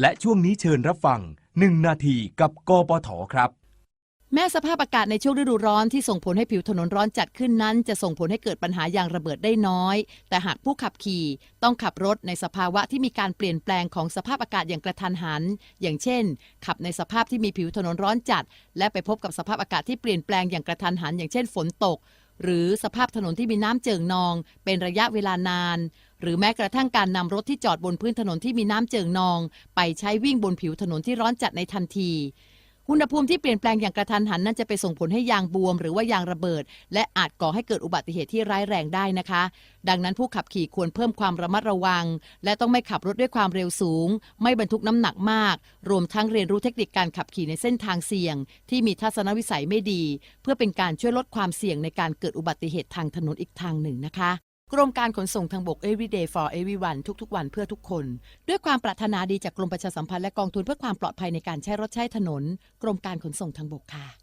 และช่วงนี้เชิญรับฟัง 1 นาทีกับกปทครับ แม้สภาพอากาศในช่วงฤดูร้อนที่ส่งผลให้ผิวถนนร้อนจัดขึ้นนั้น จะส่งผลให้เกิดปัญหายางระเบิดได้น้อย แต่หากผู้ขับขี่ต้องขับรถในสภาวะที่มีการเปลี่ยนแปลงของสภาพอากาศอย่างกระทันหัน อย่างเช่น ขับในสภาพที่มีผิวถนนร้อนจัด และไปพบกับสภาพอากาศที่เปลี่ยนแปลงอย่างกระทันหัน อย่างเช่น ฝนตก หรือสภาพถนนที่มีน้ำเจิ่งนอง เป็นระยะเวลานาน หรือแม้กระทั่งการนำรถที่จอดบนพื้นถนนที่มีน้ำเจิ่งนอง ไปใช้วิ่งบนผิวถนนที่ร้อนจัดในทันทีอุณหภูมิที่เปลี่ยนแปลงอย่างกระทันหันนั่นจะไปส่งผลให้ยางบวมหรือว่ายางระเบิด และอาจก่อให้เกิดอุบัติเหตุที่ร้ายแรงได้นะคะ ดังนั้นผู้ขับขี่ควรเพิ่มความระมัดระวัง และต้องไม่ขับรถด้วยความเร็วสูง ไม่บรรทุกน้ำหนักมาก รวมทั้งเรียนรู้เทคนิคการขับขี่ในเส้นทางเสี่ยง ที่มีทัศนวิสัยไม่ดี เพื่อเป็นการช่วยลดความเสี่ยงในการเกิดอุบัติเหตุทางถนนอีกทางหนึ่งนะคะ กรมการขนส่งทางบก Everyday for Everyone ทุกๆ วันเพื่อทุกคน ด้วยความปรารถนาดีจากกรมประชาสัมพันธ์และกองทุนเพื่อความปลอดภัยในการใช้รถใช้ถนน กรมการขนส่งทางบกค่ะ